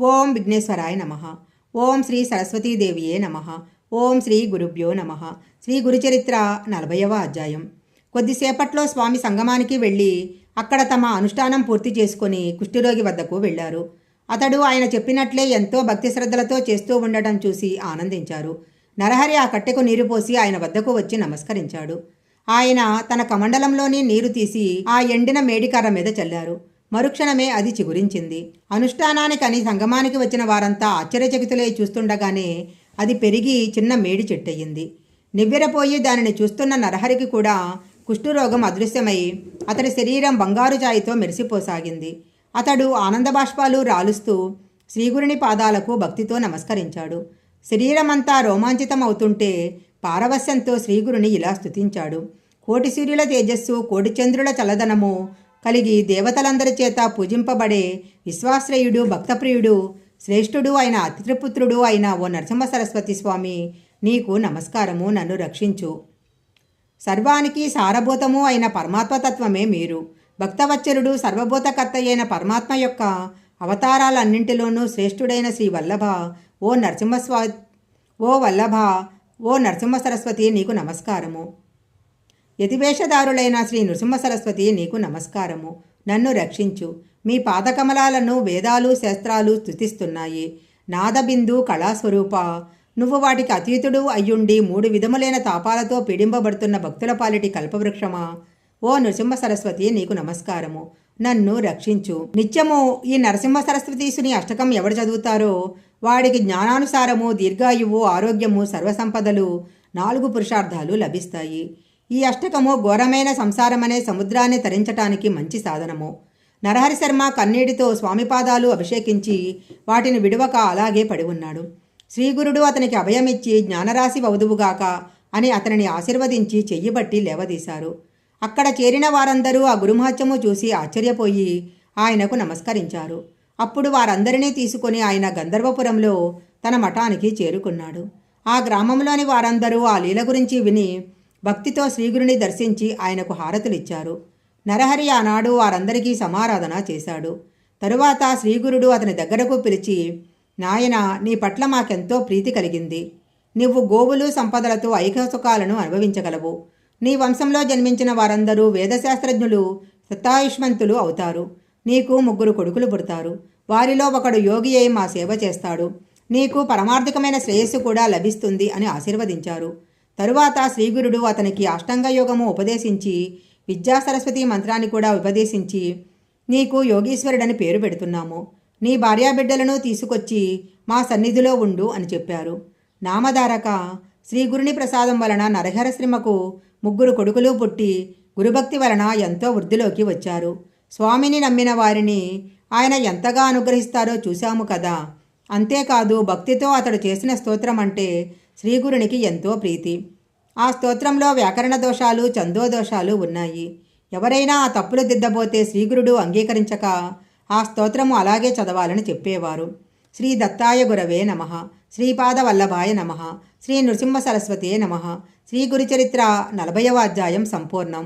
ఓం విఘ్నేశ్వరాయ నమ. ఓం శ్రీ సరస్వతీదేవియే నమ. ఓం శ్రీ గురుభ్యో నమ. శ్రీ గురుచరిత్ర నలభైవ అధ్యాయం. కొద్దిసేపట్లో స్వామి సంగమానికి వెళ్ళి అక్కడ తమ అనుష్ఠానం పూర్తి చేసుకొని కుష్ఠరోగి వద్దకు వెళ్ళారు. అతడు ఆయన చెప్పినట్లే ఎంతో భక్తి శ్రద్ధలతో చేస్తూ ఉండటం చూసి ఆనందించారు. నరహరి ఆ కట్టెకు నీరు పోసి ఆయన వద్దకు వచ్చి నమస్కరించాడు. ఆయన తన కమండలంలోని నీరు తీసి ఆ ఎండిన మేడికర్ర మీద చల్లారు. మరుక్షణమే అది చిగురించింది. అనుష్ఠానానికని సంగమానికి వచ్చిన వారంతా ఆశ్చర్యచకితులై చూస్తుండగానే అది పెరిగి చిన్న మేడి చెట్టయింది. నివ్వెరపోయి దానిని చూస్తున్న నరహరికి కూడా కుష్ఠురోగం అదృశ్యమై అతడి శరీరం బంగారు జాయితో మెరిసిపోసాగింది. అతడు ఆనందబాష్పాలు రాలుస్తూ శ్రీగురుని పాదాలకు భక్తితో నమస్కరించాడు. శరీరమంతా రోమాంచితం అవుతుంటే శ్రీగురుని ఇలా స్తుతించాడు. కోటి సూర్యుల తేజస్సు కోటి చంద్రుల చల్లదనము కలిగి దేవతలందరి చేత పూజింపబడే విశ్వాశ్రయుడు భక్తప్రియుడు శ్రేష్ఠుడు అయిన అతిత్రిపుత్రుడు అయిన ఓ నరసింహ సరస్వతి స్వామి నీకు నమస్కారము నన్ను రక్షించు. సర్వానికి సారభూతము అయిన పరమాత్మతత్వమే మీరు. భక్తవచ్చరుడు సర్వభూతకర్త అయిన పరమాత్మ యొక్క అవతారాలన్నింటిలోనూ శ్రేష్ఠుడైన శ్రీ వల్లభ ఓ నరసింహస్వా ఓ వల్లభ ఓ నరసింహ సరస్వతి నీకు నమస్కారము. యతివేషదారులైన శ్రీ నృసింహ సరస్వతి నీకు నమస్కారము. నన్ను రక్షించు. మీ పాదకమలాలను వేదాలు శాస్త్రాలు స్తుతిస్తున్నాయి నాదబిందు కళాస్వరూప. నువ్వు వాటికి అతీతుడు అయ్యుండి మూడు విధములైన తాపాలతో పీడింపబడుతున్న భక్తుల పాలిటి కల్పవృక్షమా? ఓ నృసింహ సరస్వతి నీకు నమస్కారము. నన్ను రక్షించు. నిత్యము ఈ నరసింహ సరస్వతీసుని అష్టకం ఎవడు చదువుతారో? వాడికి జ్ఞానానుసారము దీర్ఘాయువు ఆరోగ్యము సర్వసంపదలు నాలుగు పురుషార్థాలు లభిస్తాయి. ఈ అష్టకము ఘోరమైన సంసారమనే సముద్రాన్ని తరించటానికి మంచి సాధనము. నరహరి శర్మ కన్నీటితో స్వామిపాదాలు అభిషేకించి వాటిని విడవక అలాగే పడి ఉన్నాడు. శ్రీగురుడు అతనికి అభయమిచ్చి జ్ఞానరాశి వధువుగాక అని అతనిని ఆశీర్వదించి చెయ్యిబట్టి లేవదీశారు. అక్కడ చేరిన వారందరూ ఆ గురుమహత్యము చూసి ఆశ్చర్యపోయి ఆయనకు నమస్కరించారు. అప్పుడు వారందరినీ తీసుకొని ఆయన గంధర్వపురంలో తన మఠానికి చేరుకున్నాడు. ఆ గ్రామంలోని వారందరూ ఆ లీల గురించి విని భక్తితో శ్రీగురుని దర్శించి ఆయనకు హారతులిచ్చారు. నరహరి ఆనాడు వారందరికీ సమారాధన చేశాడు. తరువాత శ్రీగురుడు అతని దగ్గరకు పిలిచి నాయన నీ పట్ల మాకెంతో ప్రీతి కలిగింది. నువ్వు గోవులు సంపదలతో ఐకసుఖాలను అనుభవించగలవు. నీ వంశంలో జన్మించిన వారందరూ వేదశాస్త్రజ్ఞులు సత్తాయుష్మంతులు అవుతారు. నీకు ముగ్గురు కొడుకులు పుడతారు. వారిలో ఒకడు యోగి అయి మా సేవ చేస్తాడు. నీకు పరమార్థికమైన శ్రేయస్సు కూడా లభిస్తుంది అని ఆశీర్వదించారు. తరువాత శ్రీగురుడు అతనికి అష్టంగయోగము ఉపదేశించి విద్యా సరస్వతి మంత్రాన్ని కూడా ఉపదేశించి నీకు యోగీశ్వరుడని పేరు పెడుతున్నాము. నీ భార్యాబిడ్డలను తీసుకొచ్చి మా సన్నిధిలో ఉండు అని చెప్పారు. నామధారక శ్రీగురుని ప్రసాదం వలన నరహరశ్రీమకు ముగ్గురు కొడుకులు పుట్టి గురుభక్తి వలన ఎంతో వృద్ధిలోకి వచ్చారు. స్వామిని నమ్మిన వారిని ఆయన ఎంతగా అనుగ్రహిస్తారో చూశాము కదా. అంతేకాదు భక్తితో అతడు చేసిన స్తోత్రం అంటే శ్రీగురునికి ఎంతో ప్రీతి. ఆ స్తోత్రంలో వ్యాకరణ దోషాలు చందోదోషాలు ఉన్నాయి. ఎవరైనా ఆ తప్పులు దిద్దబోతే శ్రీగురుడు అంగీకరించక ఆ స్తోత్రము అలాగే చదవాలని చెప్పేవారు. శ్రీ దత్తాయ గురవే నమ. శ్రీపాద వల్లభాయ నమ. శ్రీ నృసింహ సరస్వతే నమ. శ్రీ గురుచరిత్ర నలభైవ అధ్యాయం సంపూర్ణం.